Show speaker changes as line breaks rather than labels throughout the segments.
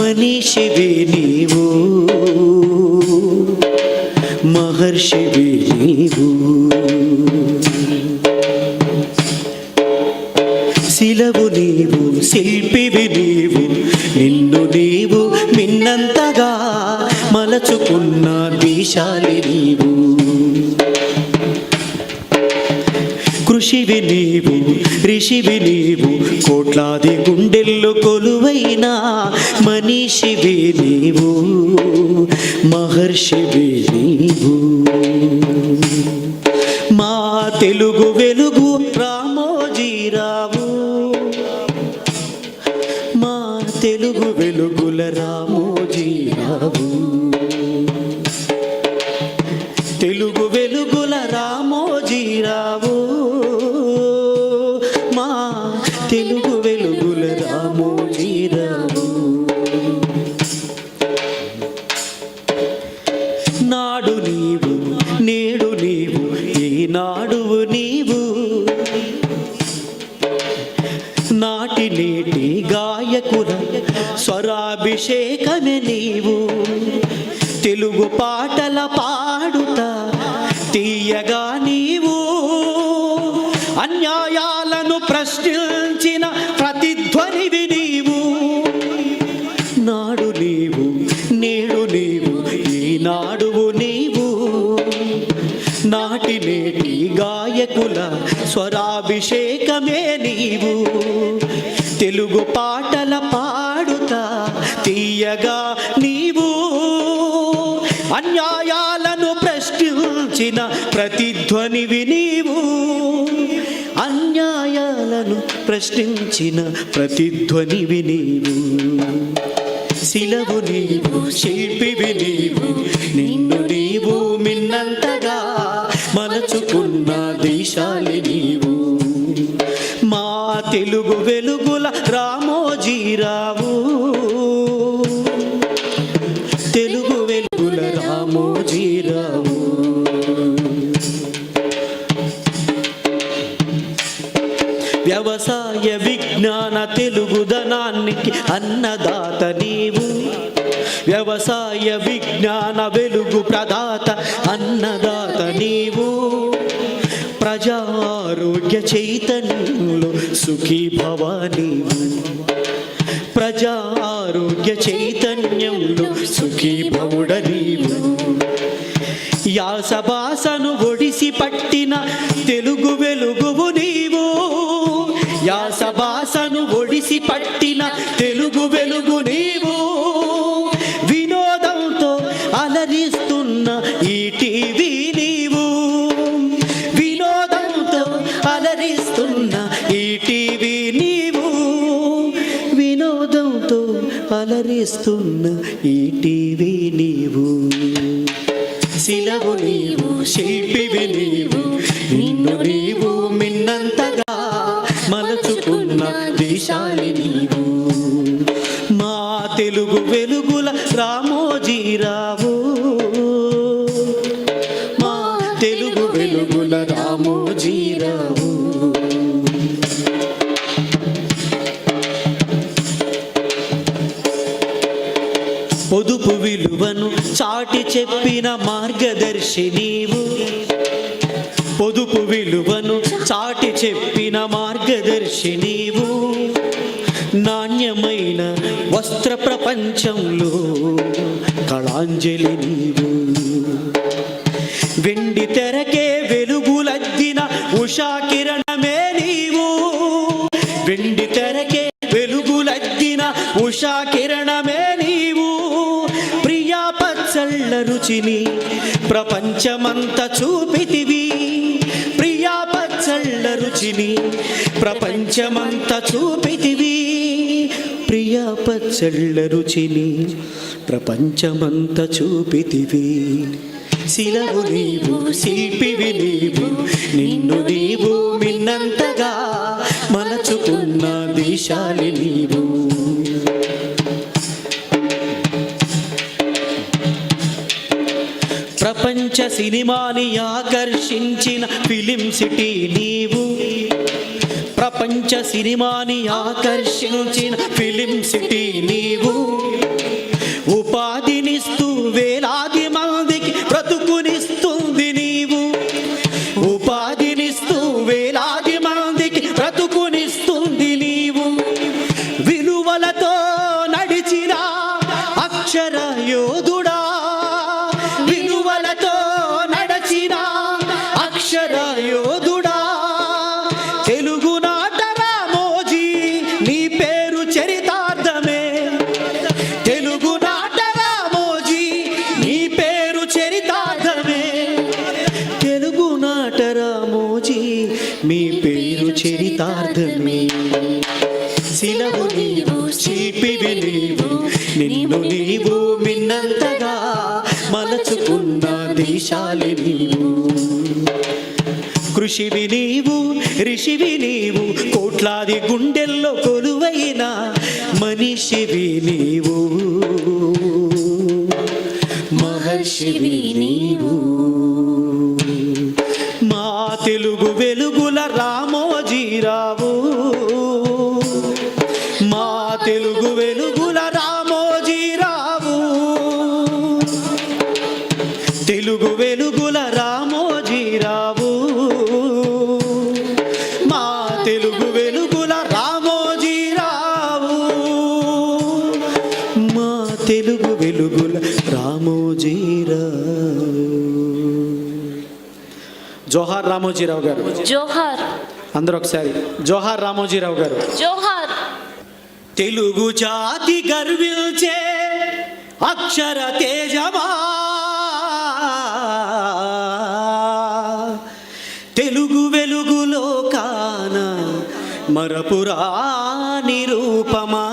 మనిషివి నీవు. మహర్షివి నీవు. శిలవు నీవు శిల్పివి నీవు. నిన్ను నీవు మిన్నంతగా మలచుకున్న దీశాలి నీవు. కృషివి నీవు ఋషివి నీవు కోట్లాది గుండెల్లో కొలువైన మనీషివి నీవు మహర్షివి నీవు. మా తెలుగు వెలుగు రామోజీరావు మా తెలుగు వెలుగుల రామోజీరావు అన్యాయాలను ప్రశ్నించిన ప్రతిధ్వనివి నీవు. నాడు నీవు నేడు నీవు ఈనాడు నీవు. నాటి నేటి గాయకుల స్వరాభిషేకమే నీవు. తెలుగు పాటల పాడుతా తీయగా నీవు. అన్యాయాలను ప్రశ్నించిన ప్రతిధ్వనివి నీవు. నన్ను ప్రశ్నించిన ప్రతిధ్వని వినీవు శిలవు నీవు శిల్పివి నీవు నిన్ను నీవు మిన్నంతగా మలచుకున్న దేశాలి నీవు. మా తెలుగు వెలుగు అన్నదాత నీవు వ్యవసాయ విజ్ఞాన వెలుగు ప్రదాత అన్నదాత నీవు ప్రజారోగ్య చైతన్యులు సుఖీ భవ నీవు. ప్రజా చైతన్యంలో సుఖీ భవుడ నీవు. యాసభాసను ఒడిసి పట్టిన తెలుగు వెలుగువు నీవు. యాసభాసను ఒడిసి పట్టి వెలుగు వెలుగు నీవు. వినోదంతో అలరిస్తున్న ఈ టీవీ నీవు. వినోదంతో అలరిస్తున్న ఈ టీవీ నీవు. వినోదంతో అలరిస్తున్న ఈ టీవీ నీవు. శిలవు నీవు శిల్పి తెలుగు వెలుగుల రామోజీరావు పొదుపు విలువను చాటి చెప్పిన మార్గదర్శి నీవు. పొదుపు విలువను చాటి చెప్పిన మార్గదర్శి నీవు. నాణ్యమైన వస్త్ర ప్రపంచంలో కళాంజలి నీవు. వెండి తెరకే వెలుగులద్దిన ఉషా కిరణమే నీవు. వెండి తెరకే వెలుగులద్దిన ఉషా కిరణమే నీవు. ప్రియా పచ్చళ్ళ రుచిని ప్రపంచమంత చూపితివి. ప్రియా పచ్చళ్ళ రుచిని ప్రపంచమంత చూపితివి. ప్రియా పచ్చళ్ళ రుచిని ప్రపంచమంత చూపితివి. శిలవు నీవు శిల్పివి నీవు నిన్ను నీవు మిన్నంతగా మలచుకున్న దిశాలి నీవు ప్రపంచ సినిమాని ఆకర్షించిన ఫిలిం సిటీ నీవు ప్రపంచ సినిమాని ఆకర్షించిన ఫిలిం సిటీ నీవు ఉపాధి దేశాలి నీవు. కృషివి నీవు ఋషివి నీవు కోట్లాది గుండెల్లో కొలువైన మనిషివి నీవు. మహర్షివి నీవు. జోహార్ రామోజీరావు గారు.
జోహార్.
అందరూ ఒకసారి. జోహార్ రామోజీరావు గారు.
జోహార్.
తెలుగు జాతి గర్విల్చే అక్షర తేజమా. తెలుగు వెలుగులో కాన మరపురాని రూపమా.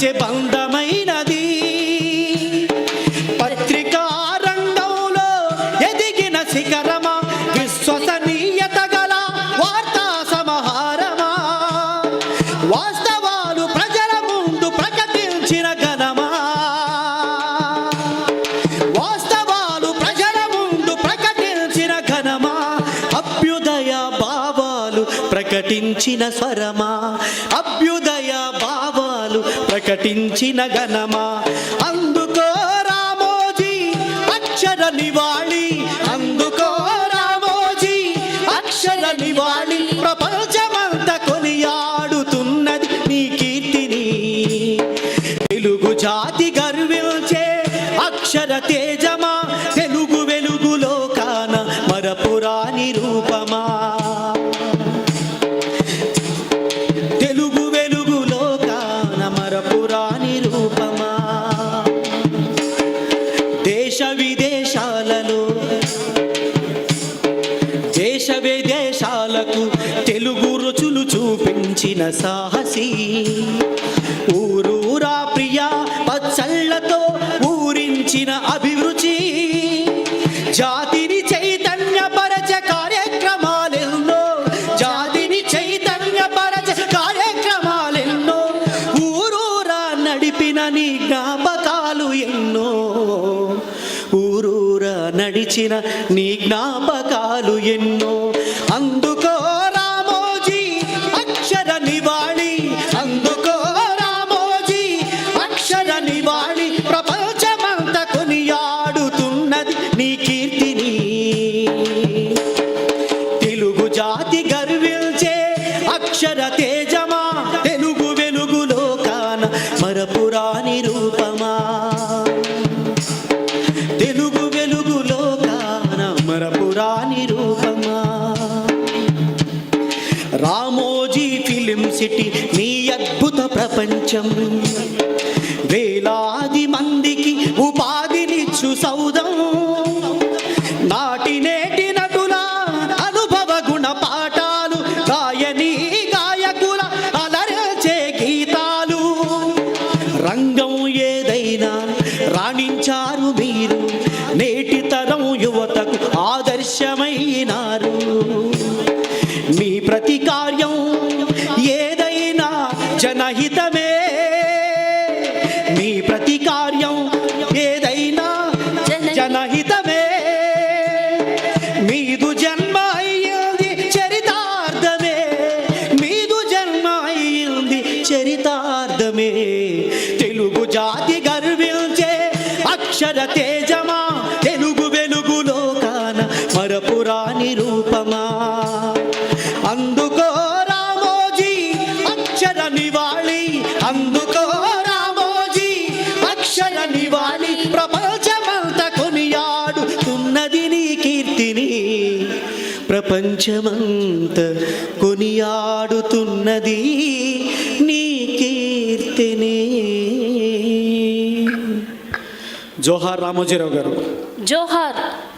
అలకరించే బంధమైనది. పత్రికా రంగంలో ఎదిగిన శిఖరమా విశ్వసనీయత గల వార్తా సమాహారమా. వాస్తవాలు ప్రజల ముందు ప్రకటించిన ఘనమా. వాస్తవాలు ప్రజల ముందు ప్రకటించిన ఘనమా. అభ్యుదయ భావాలు ప్రకటించిన స్వ ప్రకటించిన ఘనమా దేశ విదేశాలకు తెలుగు రుచులు చూపించిన సాహసి. ఊరూరా ప్రియ పచ్చళ్ళతో ఊరించిన అభిరుచి. జాతిని చైతన్యపరచ కార్యక్రమాలెన్నో జాతిని చైతన్యపరచ కార్యక్రమాలెన్నో ఊరూరా నడిపిన నీ జ్ఞాపకాలు ఎన్నో. ఊరూరా నడిచిన నీ జ్ఞాపకాలు ఎన్నో. సిటీ మీ అద్భుత ప్రపంచం. వేలాది మందికి ఉపాధినిచ్చు సౌదం నాటి నేటి నటుల అనుభవ గుణ పాఠాలు గాయని గాయకుల అలరచే గీతాలు. రంగం ఏదైనా రాణించారు మీరు నేటి తరం యువతకు ఆదర్శమైనారు. താരതമേ ప్రపంచమంత కొనియాడుతున్నది నీ కీర్తిని. జోహార్ రామోజీరావు గారు.
జోహార్.